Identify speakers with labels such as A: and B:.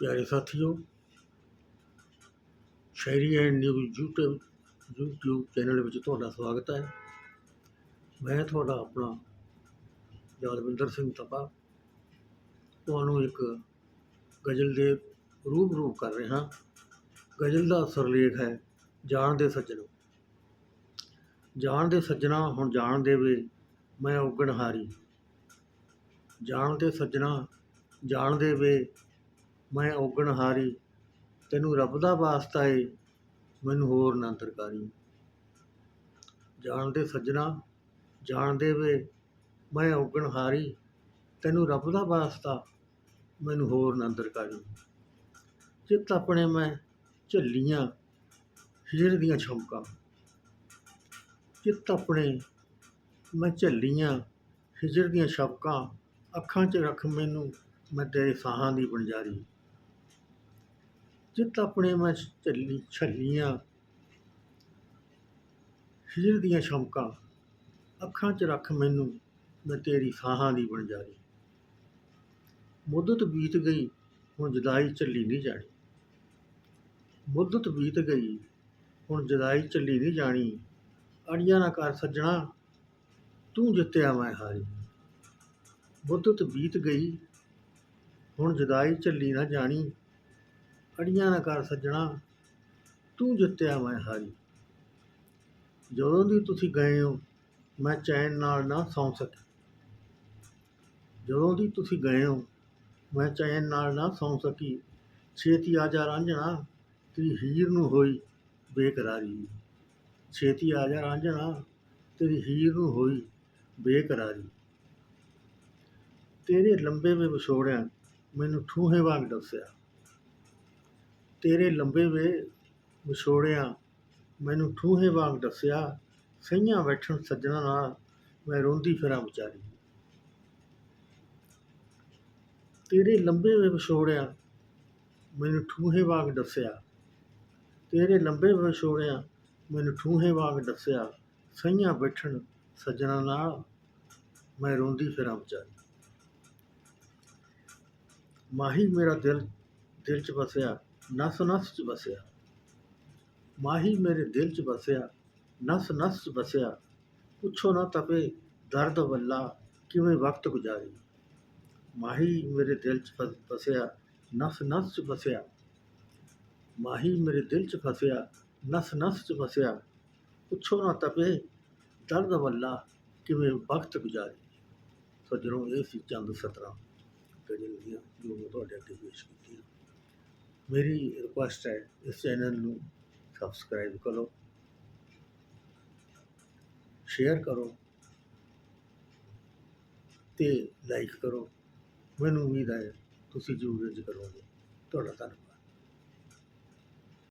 A: ਪਿਆਰੇ ਸਾਥੀਓ, ਸ਼ਾਇਰੀ and news YouTube YouTube channel ਵਿੱਚ ਤੁਹਾਡਾ ਸਵਾਗਤ ਹੈ। ਮੈਂ ਤੁਹਾਡਾ ਆਪਣਾ ਯਾਦਵਿੰਦਰ ਸਿੰਘ ਤਪਾ ਤੁਹਾਨੂੰ ਇੱਕ ਗਜ਼ਲ ਦੇ ਰੂਬਰੂ ਕਰ ਰਿਹਾ ਗਜ਼ਲ ਦਾ ਸਰਲੇਖ ਹੈ, ਜਾਣ ਦੇ ਸੱਜਣੋ। ਜਾਣ ਦੇ ਸੱਜਣਾ, ਹੁਣ ਜਾਣ ਦੇਵੇ ਮੈਂ ਉਗਣ ਹਾਰੀ ਜਾਣ ਦੇ ਸੱਜਣਾ, ਜਾਣ ਦੇਵੇ ਮੈਂ ਉਗਣ ਹਾਰੀ, ਤੈਨੂੰ ਰੱਬ ਦਾ ਵਾਸਤਾ ਏ, ਮੈਨੂੰ ਹੋਰ ਨਾ ਤਰਕਾਰੀ ਜਾਣ ਸੱਜਣਾ, ਜਾਣਦੇ ਵੇ, ਮੈਂ ਉਗਣ ਹਾਰੀ, ਤੈਨੂੰ ਰੱਬ ਦਾ ਵਾਸਤਾ, ਮੈਨੂੰ ਹੋਰ ਨਾ ਤਰਕਾਰੀ ਚਿੱਤ ਆਪਣੇ ਮੈਂ ਝੱਲੀਆਂ ਹੀਰ ਦੀਆਂ ਛਮਕਾਂ। ਚਿੱਤ ਆਪਣੇ ਮੈਂ ਝੱਲੀਆਂ ਹਿਜਰ ਦੀਆਂ ਛਪਕਾਂ ਅੱਖਾਂ 'ਚ ਰੱਖ ਮੈਨੂੰ, ਮੈਂ ਤੇਰੇ ਸਾਹਾਂ ਦੀ ਬਣਜਾਰੀ ਚਿੱਤ ਆਪਣੇ ਮੈਂ ਝੱਲੀ ਛੱਲੀਆਂ। ਹਿਜਰ ਦੀਆਂ ਸ਼ਮਕਾਂ ਅੱਖਾਂ 'ਚ ਰੱਖ ਮੈਨੂੰ, ਮੈਂ ਤੇਰੀ ਸਾਹਾਂ ਦੀ ਬਣ ਬਣਜਾਰੀ ਮੁੱਦਤ ਬੀਤ ਗਈ, ਹੁਣ ਜਦਾਈ ਚੱਲੀ ਨਹੀਂ ਜਾਣੀ। ਮੁੱਦਤ ਬੀਤ ਗਈ, ਹੁਣ ਜਦਾਈ ਚੱਲੀ ਨਹੀਂ ਜਾਣੀ। ਅੜੀਆਂ ਨਾ ਕਰ ਸੱਜਣਾ, ਤੂੰ ਜਿੱਤਿਆ ਮੈਂ ਹਾਰੀ। ਮੁੱਦਤ ਬੀਤ ਗਈ, ਹੁਣ ਜਦਾਈ ਚੱਲੀ ਨਾ ਜਾਣੀ। ਅੜੀਆਂ ਨਾ ਕਰ ਸੱਜਣਾ, ਤੂੰ ਜਿੱਤਿਆ ਮੈਂ ਹਾਰੀ। ਜਦੋਂ ਦੀ ਤੁਸੀਂ ਗਏ ਹੋ, ਮੈਂ ਚੈਨ ਨਾਲ ਨਾ ਸੌਂ ਸਕੀ ਜਦੋਂ ਦੀ ਤੁਸੀਂ ਗਏ ਹੋ, ਮੈਂ ਚੈਨ ਨਾਲ ਨਾ ਸੌਂ ਸਕੀ। ਛੇਤੀ ਆ ਜਾ ਰਾਂਝਣਾ, ਤੇਰੀ ਹੀਰ ਨੂੰ ਹੋਈ ਬੇਕਰਾਰੀ। ਛੇਤੀ ਆ ਜਾ ਰਾਂਝਣਾ, ਤੇਰੀ ਹੀਰ ਨੂੰ ਹੋਈ ਬੇਕਰਾਰੀ। ਤੇਰੇ ਲੰਬੇ ਵੇ ਵਿਛੋੜਿਆ ਮੈਨੂੰ ਠੂਹੇ ਵਾਂਗ ਦੱਸਿਆ। ਤੇਰੇ ਲੰਬੇ ਵੇ ਵਿਛੋੜਿਆ, ਮੈਨੂੰ ਠੂਹੇ ਵਾਂਗ ਦੱਸਿਆ ਸਈਆਂ ਬੈਠਣ ਸੱਜਣਾ ਨਾਲ ਮੈਂ ਰੋਂਦੀ ਫਿਰਾਂ ਵਿਚਾਰੀ। ਤੇਰੇ ਲੰਬੇ ਵੇ ਵਿਛੋੜਿਆ, ਮੈਨੂੰ ਠੂਹੇ ਵਾਂਗ ਦੱਸਿਆ। ਤੇਰੇ ਲੰਬੇ ਵੇ ਵਿਛੋੜਿਆ, ਮੈਨੂੰ ਠੂਹੇ ਵਾਂਗ ਦੱਸਿਆ ਸਈਆਂ ਬੈਠਣ ਸੱਜਣਾ ਨਾਲ ਮੈਂ ਰੋਂਦੀ ਫਿਰਾਂ ਵਿਚਾਰੀ। ਮਾਹੀ ਮੇਰਾ ਦਿਲ ਦਿਲ 'ਚ ਵਸਿਆ ਨਸ ਨਸ 'ਚ ਵਸਿਆ ਮਾਹੀ ਮੇਰੇ ਦਿਲ 'ਚ ਵਸਿਆ ਨਸ ਨਸ 'ਚ ਵਸਿਆ ਪੁੱਛੋ ਨਾ ਤਪੇ ਦਰਦ ਵੱਲਾ ਕਿਵੇਂ ਵਕਤ ਗੁਜ਼ਾਰੀ ਮਾਹੀ ਮੇਰੇ ਦਿਲ 'ਚ ਫਸ- ਫਸਿਆ ਨਸ ਨਸ 'ਚ ਵਸਿਆ ਮਾਹੀ ਮੇਰੇ ਦਿਲ 'ਚ ਫਸਿਆ ਨਸ ਨਸ 'ਚ ਵਸਿਆ ਪੁੱਛੋ ਨਾ ਤਪੇ ਦਰਦ ਵੱਲਾ ਕਿਵੇਂ ਵਕਤ ਗੁਜ਼ਾਰੀ ਸੱਜਣੋ ਇਹ ਸੀ ਚੰਦ ਸਤਰਾਂ ਗਜ਼ਲ ਦੀਆਂ ਜੋ ਮੈਂ ਤੁਹਾਡੇ ਅੱਗੇ ਪੇਸ਼ ਕੀਤੀਆਂ ਮੇਰੀ ਰਿਕੁਐਸਟ ਹੈ, ਇਸ ਚੈਨਲ ਨੂੰ ਸਬਸਕ੍ਰਾਈਬ ਕਰੋ ਸ਼ੇਅਰ ਕਰੋ ਤੇ ਲਾਈਕ ਕਰੋ। ਮੈਨੂੰ ਉਮੀਦ ਹੈ ਤੁਸੀਂ ਜ਼ਰੂਰ ਇੰਜ ਕਰੋਗੇ। ਤੁਹਾਡਾ ਧੰਨਵਾਦ।